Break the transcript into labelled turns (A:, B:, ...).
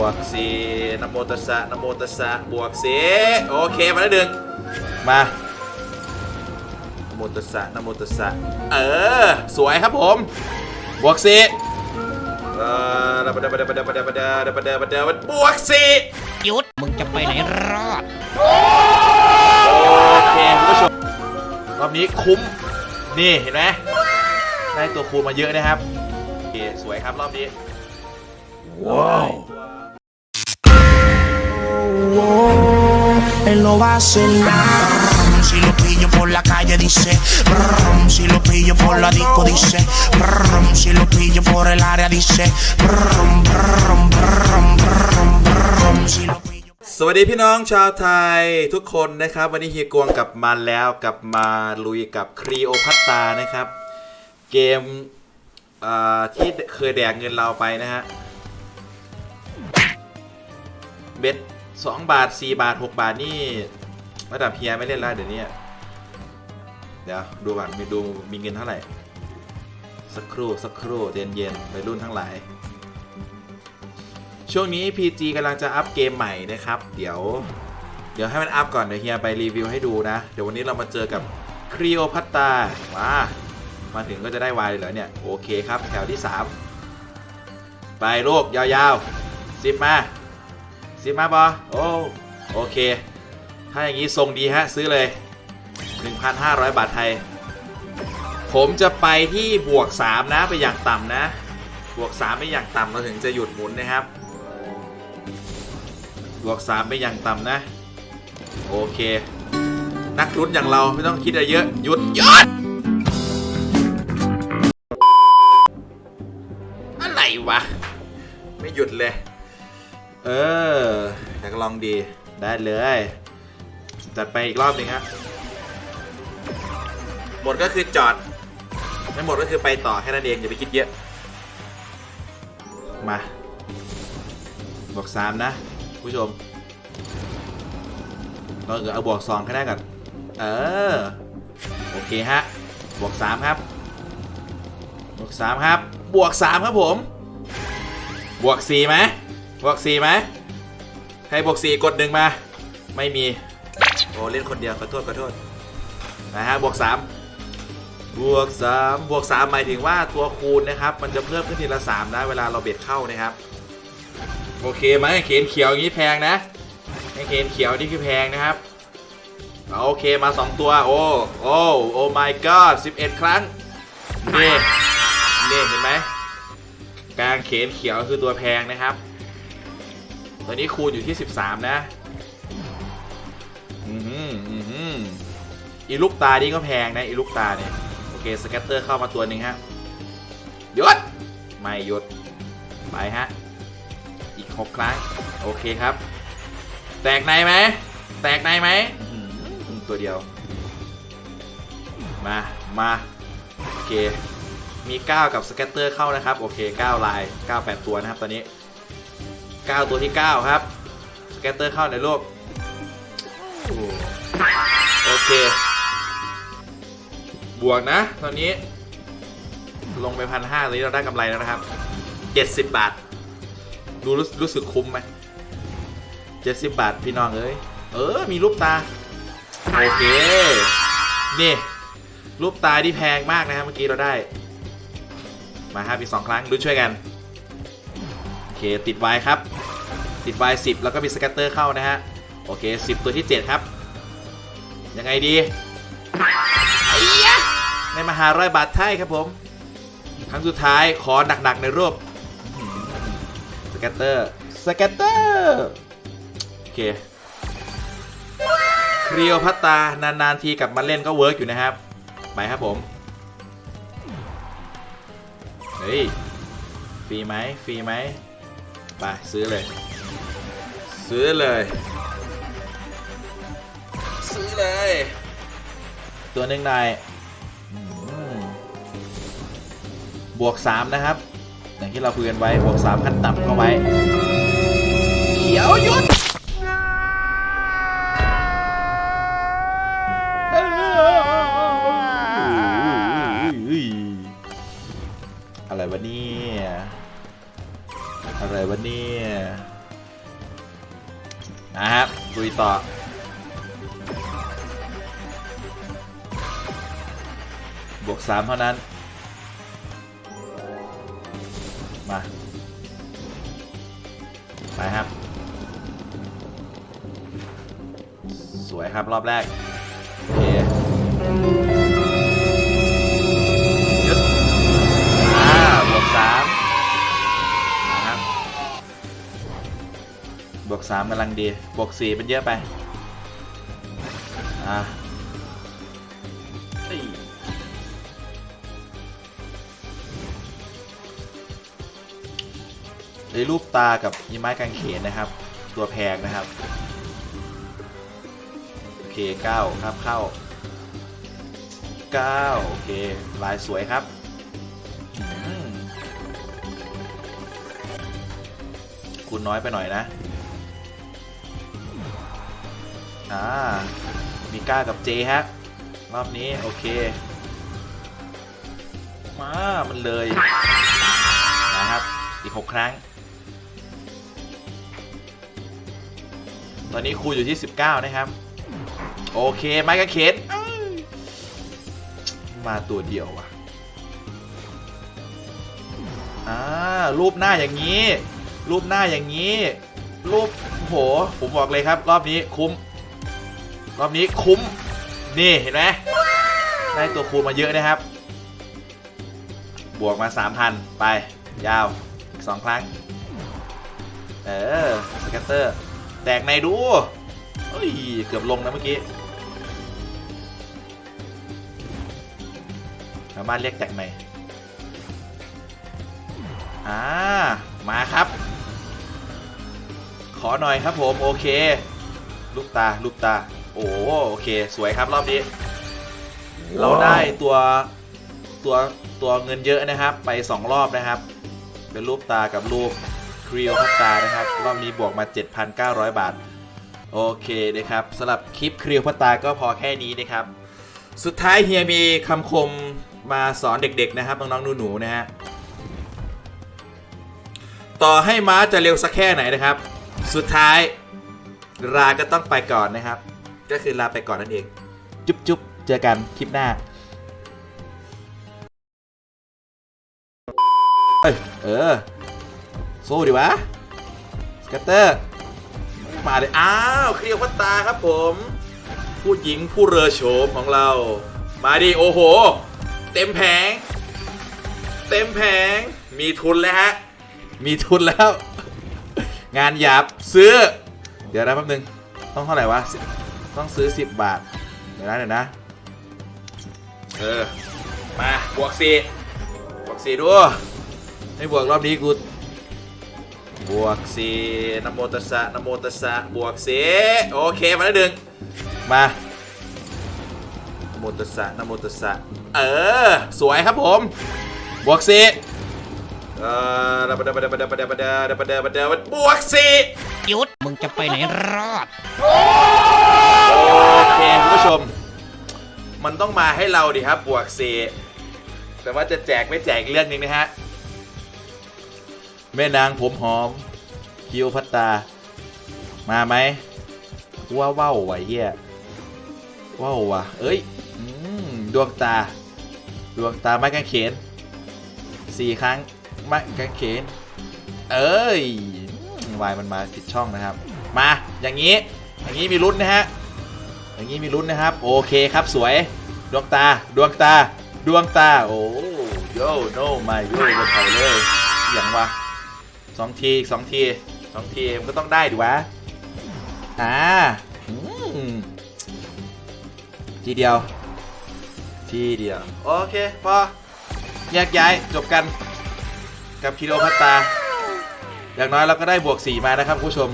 A: วกสี่นโมตัสสะนโมตัสสะบวกสี่โอเคมาแล้วดึงมานโมตัสสะนโมตัสสะเออ สวยครับผม บวกสี่เออดับดับดับดับดับดับดับดับดับดบบวกสี่
B: หยุดมึงจะไปไหนรอด
A: โอเคคุณผู้ชมรอบนี้คุ้มนี่เห็นไหมได้ตัวคูณมาเยอะนะครับโอเคสวยครับรอบนี้ ว้าว
C: él no va a hacer nada. Si lo pillo por la calle dice, brum, si lo pillo por la disco dice, brum, si lo pillo por el área dice, brum, brum, brum, brum, brum, si lo pillo
A: สวัสดีพี่น้องชาวไทยทุกคนนะครับ วันนี้เฮียกวงกลับมาแล้วกลับมาลุยกับครีโอพัตตานะครับ เกมอ่าที่เคยแดกเงินเราไปนะฮะเบ็ด สองบาทสี่บาทหกบาทนี่ระดับเฮียไม่เล่นแล้วเดี๋ยวนี้เดี๋ยวดูก่อนมีดูมีเงินเท่าไหร่ สักครู่สักครู่เย็นเย็นๆวัยรุ่นทั้งหลาย ช่วงนี้ PG กำลังจะอัพเกมใหม่นะครับ เดี๋ยว เดี๋ยวให้มันอัพก่อน เดี๋ยวเฮียไปรีวิวให้ดูนะ เดี๋ยววันนี้เรามาเจอกับครีโอพัตตามามาถึงก็จะได้วายเลยเหรอเนี่ย โอเคครับ แถวที่ 3 ไปลูกยาวๆสิบมา สิบมาบอโอ้โอเค ถ้าอย่างนี้ทรงดีฮะ ซื้อเลย 1,500 บาทไทย ผมจะไปที่บวก 3 นะไปอย่างต่ำนะ บวก 3ไม่อย่างต่ำเราถึงจะหยุดหมุนนะครับ บวก 3ไม่อย่างต่ำนะ โอเค นักลุ้นอย่างเราไม่ต้องคิดอะไรเยอะ หยุดหยุดอะไรวะ ไม่หยุดเลย เอออยากลองดีได้เลยจัดไปอีกรอบหนึ่งครับหมดก็คือจอด ไม่หมดก็คือไปต่อแค่นั้นเองอย่าไปคิดเยอะ มา บวกสามนะ ผู้ชมเราเกิดเอาบวกสองแค่ได้ก่อนเออ โอเคฮะ บวกสามครับ บวกสามครับ บวกสามครับผม บวกสี่ไหม บวกสี่ไหมใครบวกสี่กดหนึ่งมา ไม่มี โอ้เล่นคนเดียวขอโทษขอโทษนะฮะบวกสามบวกสามบวกสามหมายถึงว่าตัวคูณนะครับ มันจะเพิ่มขึ้นทีละสามนะ เวลาเราเบ็ดเข้านะครับโอเคไหมเขนเขียวอย่างนี้แพงนะไอเขนเขียวนี่คือแพงนะครับ โอเคมา 2 ตัว โอ้ โอ้ โอ้ my god 11 ครั้งเนี่นี่เห็นไหมกางเขนเขียวคือตัวแพงนะครับ ตัวนี้คูณอยู่ที่ 13 นะอือหืออือหืออีลูกตานี่ก็แพงนะอีลูกตาเนี่ยโอเคสแกตเตอร์เข้ามาตัวหนึ่งฮะหยุดไม่หยุดไปฮะอีก6ครั้งโอเคครับ แตกในไหมแตกในไหมตัวเดียว มามาโอเคมี 9 กับสแกตเตอร์เข้านะครับ โอเค 9 ลาย 9 8 ตัวนะครับตอนนี้ 9 ตัวที่ 9 ครับสแกตเตอร์เข้าในรูปโอ้โอเค บวกนะ ตอนนี้ ลงไปพันห้าตอนนี้เราได้กำไรแล้วนะครับ70บาท ดูรู้รู้สึกคุ้มไหมเจ็ดสิบบาทพี่น้องเอ้ยเออ มีรูปตา โอเค นี่ รูปตาที่แพงมากนะครับเมื่อกี้เราได้ มาครับอีกสองครั้งดูช่วยกัน เคติดไวครับ ติดไวสิบแล้วก็มีสแกตเตอร์เข้านะฮะ โอเคสิบตัวที่เจ็ดครับ ยังไงดีในมหาร้อยบาทไทยครับผม ครั้งสุดท้ายขอหนักๆในรูปสแกตเตอร์สแกตเตอร์โอเคครีโอพัตตานานๆทีกลับมาเล่นก็เวิร์กอยู่นะครับ ไปครับผม เฮ้ย ฟรีไหมฟรีไหม ไปซื้อเลย ซื้อเลย ซื้อเลย ตัวหนึ่งนายบวก 3 นะครับ อย่างที่เราคุยกันไว้ บวก 3 ขั้นต่ำเข้าไว้ เขียวยุดอะไรวะเนี่ย อะไรวะเนี่ย นะครับดูยต่อบวกสามเท่านั้น มา ไปครับ สวยครับรอบแรก โอเคยึดอ่าบวกสาม บวกสามกำลังดี บวกสี่เป็นเยอะไป อ่าเอ้ยไอ้รูปตากับยีไม้กางเขนนะครับ ตัวแพงนะครับ โอเคเก้าครับเข้าเก้าโอเค ลายสวยครับคูณน้อยไปหน่อยนะ อ่ามีก้ากับเจฮะ รอบนี้ โอเค มา มันเลย นะครับ อีก 6 ครั้ง ตอนนี้ครูอยู่ที่ 19 นะครับ โอเคไมค์กระเขนมาตัวเดียวว่ะอ่ารูปหน้าอย่างนี้ รูปหน้าอย่างนี้ รูปโห ผมบอกเลยครับ รอบนี้คุ้ม รอบนี้คุ้ม นี่เห็นไหมได้ตัวคูณมาเยอะนะครับ บวกมา 3,000 ไป ยาวอีก2ครั้ง เออ สแกตเตอร์ แตกในดูเฮ้ย เกือบลงนะเมื่อกี้ชาวบ้านเรียกแตกในอ่า มาครับ ขอหน่อยครับผม โอเค ลูกตา ลูกตา โอ้โอเค สวยครับรอบนี้ เราได้ตัวตัวตัวเงินเยอะนะครับ ไป 2 รอบนะครับ เป็นรูปตากับรูปครีโอพัตตานะครับ รอบนี้บวกมา 7,900 บาท โอเคนะครับสำหรับคลิปครีโอพัตตาก็พอแค่นี้นะครับ สุดท้ายเฮียมีคำคมมาสอนเด็กๆนะครับน้องๆหนูๆนะฮะต่อให้ม้าจะเร็วสักแค่ไหนนะครับ สุดท้ายราก็ต้องไปก่อนนะครับ ก็คือลาไปก่อนนั่นเอง จุ๊บจุ๊บเจอกันคลิปหน้า เอ้ยเออ สู้ดิวะ สกัตเตอร์ มาเลย อ้าว เคลียร์พัตตาครับผม ผู้หญิงผู้เรือโฉมของเรา มาดิ โอ้โห เต็มแผง เต็มแผง มีทุนแล้วฮะ มีทุนแล้ว งานหยาบซื้อ เดี๋ยวนะแป๊บนึง ต้องเท่าไหร่วะ ต้องซื้อ 10 บาท เดี๋ยวนะเดี๋ยวนะ เออ มา บวกสี่บวกสี่ดูให้บวกรอบนี้กู บวกสี่นโมตัสสะนโมตัสสะบวกสี่โอเค มาแล้วดึงมานโมตัสสะนโมตัสสะเออ สวยครับผม บวกสี่เออดับดับดับดับดับดับดับดับดับดับบวกสี่
B: หยุด มึงจะไปไหนรอด
A: โอ เคคุณผู้ชม มันต้องมาให้เราดิครับบวกสี่แต่ว่าจะแจกไม่แจกเรื่องนึงนะฮะ แม่นางผมหอมคิวพัตตา มาไหมว่าว้าววะเฮียว้าววะเอ้ยอดวงตา ดวงตาไม้กางเขนสี่ครั้งไม้กางเขน เอ้ยวายมันมาผิดช่องนะครับ มาอย่างนี้ อย่างนี้มีลุ้นนะฮะ อย่างนี้มีลุ้นนะครับ โอเคครับสวย ดวงตา ดวงตา ดวงตา โอ้โยโนมาโยบนเขาเลยอย่างวะสองทีสองทีสองทีมันก็ต้องได้ดิวะ อ่าทีเดียว ทีเดียว โอเคพอแยกย้ายจบกันกับคิโลพัตตา อย่างน้อยเราก็ได้บวก 4 มานะครับผู้ชม